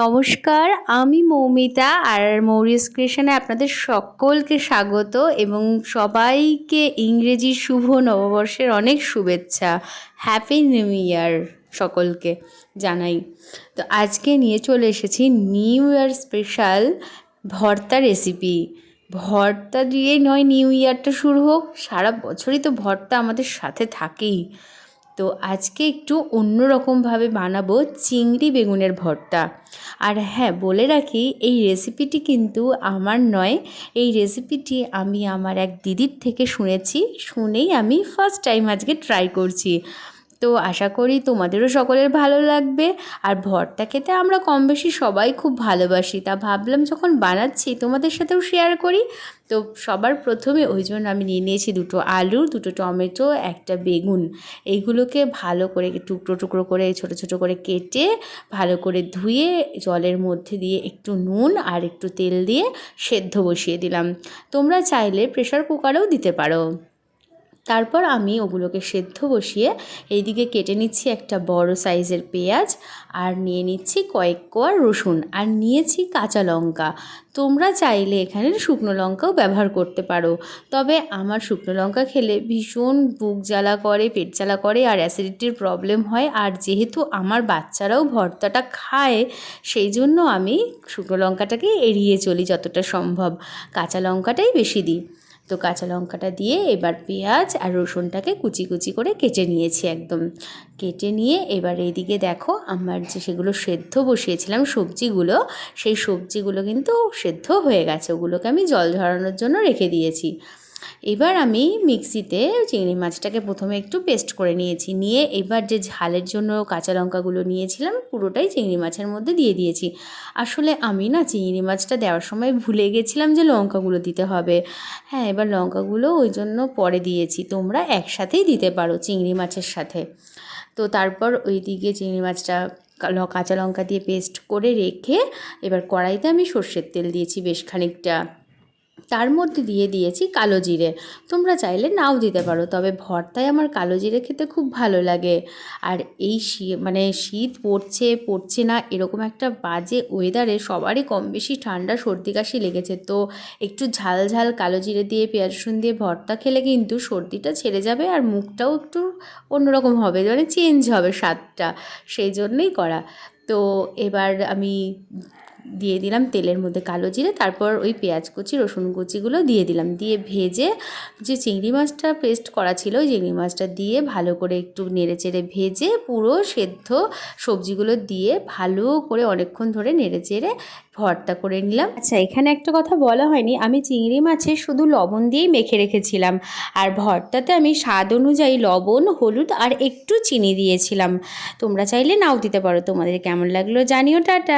নমস্কার, আমি মৌমিতা আর মৌরিস ক্রিয়েশনে আপনাদের সকলকে স্বাগত এবং সবাইকে ইংরেজি শুভ নববর্ষের অনেক শুভেচ্ছা। হ্যাপি নিউ ইয়ার সকলকে জানাই। তো আজকে নিয়ে চলে এসেছি new year special bharta recipe bharta দিয়েই নয় নিউ ইয়ারটা শুরু হোক, সারা বছরই তো ভর্তা আমাদের সাথে থাকেই। তো আজকে একটু অন্যরকমভাবে বানাবো চিংড়ি বেগুনের ভর্তা। আর হ্যাঁ বলে রাখি, এই রেসিপিটি কিন্তু আমার নয়। এই রেসিপিটি আমি আমার এক দিদির থেকে শুনেছি। শুনেই আমি ফার্স্ট টাইম আজকে ট্রাই করছি। তো আশা করি তোমাদেরও সকলের ভালো লাগবে। আর ভর্তা খেতে আমরা কম বেশি সবাই খুব ভালোবাসি। তা ভাবলাম যখন বানাচ্ছি তোমাদের সাথেও শেয়ার করি। তো সবার প্রথমে ওই জন্য আমি নিয়ে নিয়েছি দুটো আলু, দুটো টমেটো, একটা বেগুন। এইগুলোকে ভালো করে টুকরো টুকরো করে, ছোট ছোট করে কেটে ভালো করে ধুয়ে জলের মধ্যে দিয়ে একটু নুন আর একটু তেল দিয়ে সেদ্ধ বসিয়ে দিলাম। তোমরা চাইলে প্রেশার কুকারেও দিতে পারো। তারপর আমি ওগুলোকে সেদ্ধ বসিয়ে এইদিকে কেটে নিচ্ছি একটা বড় সাইজের পেঁয়াজ আর নিয়ে নিচ্ছি কয়েক কোয়া রসুন আর নিয়েছি কাঁচা লঙ্কা। তোমরা চাইলে এখানে শুকনো লঙ্কাও ব্যবহার করতে পারো। তবে আমার শুকনো লঙ্কা খেলে ভীষণ বুক জ্বালা করে, পেট জ্বালা করে আর অ্যাসিডিটির প্রবলেম হয়। আর যেহেতু আমার বাচ্চারাও ভর্তাটা খায়, সেই জন্য আমি শুকনো লঙ্কাটাকে এড়িয়ে চলি যতটা সম্ভব। কাঁচা লঙ্কাটাই বেশি দিই। তো কাঁচা লঙ্কাটা দিয়ে এবার পেঁয়াজ আর রসুনটাকে কুচি কুচি করে কেটে নিয়েছি একদম। কেটে নিয়ে এবার এদিকে দেখো আমার যে সেগুলো সেদ্ধ বসিয়েছিলাম সবজিগুলো, সেই সবজিগুলো কিন্তু সেদ্ধ হয়ে গেছে। ওগুলোকে আমি জল ঝরানোর জন্য রেখে দিয়েছি। এবার আমি মিক্সিতে চিংড়ি মাছটাকে প্রথমে একটু পেস্ট করে নিয়েছি। নিয়ে এবার যে ঝালের জন্য কাঁচা লঙ্কাগুলো নিয়েছিলাম, পুরোটাই চিংড়ি মাছের মধ্যে দিয়ে দিয়েছি। আসলে আমি না চিংড়ি মাছটা দেওয়ার সময় ভুলে গেছিলাম যে লঙ্কাগুলো দিতে হবে। হ্যাঁ এবার লঙ্কাগুলো ওই জন্য পরে দিয়েছি। তোমরা একসাথেই দিতে পারো চিংড়ি মাছের সাথে। তো তারপর ওই দিকে চিংড়ি মাছটা কাঁচা লঙ্কা দিয়ে পেস্ট করে রেখে এবার কড়াইতে আমি সর্ষের তেল দিয়েছি বেশ খানিকটা। তার মধ্যে দিয়ে দিয়েছি কালো জিরে। তোমরা চাইলে নাও দিতে পারো, তবে ভর্তায় আমার কালো জিরে খেতে খুব ভালো লাগে। আর এই মানে শীত পড়ছে পড়ছে না, এরকম একটা বাজে ওয়েদারে সবারই কম বেশি ঠান্ডা, সর্দি কাশি লেগেছে। তো একটু ঝাল ঝাল কালো জিরে দিয়ে, পেঁয়াজ রসুন দিয়ে ভর্তা খেলে কিন্তু সর্দিটা ছেড়ে যাবে আর মুখটাও একটু অন্যরকম হবে মানে চেঞ্জ হবে স্বাদটা, সেই জন্যই করা। তো এবার আমি দিয়ে দিলাম তেলের মধ্যে কালো জিরে, তারপর ওই পেঁয়াজ কুচি, রসুন কুচিগুলো দিয়ে দিলাম। দিয়ে ভেজে যে চিংড়ি মাছটা পেস্ট করা ছিল, ওই চিংড়ি মাছটা দিয়ে ভালো করে একটু নেড়ে চেড়ে ভেজে পুরো সেদ্ধ সবজিগুলো দিয়ে ভালো করে অনেকক্ষণ ধরে নেড়ে চেড়ে ভর্তা করে নিলাম। আচ্ছা এখানে একটা কথা বলা হয়নি, আমি চিংড়ি মাছে শুধু লবণ দিয়েই মেখে রেখেছিলাম, আর ভর্তাতে আমি স্বাদ অনুযায়ী লবণ, হলুদ আর একটু চিনি দিয়েছিলাম। তোমরা চাইলে নাও দিতে পারো, তোমাদের কেমন লাগল জানিও, টাটা।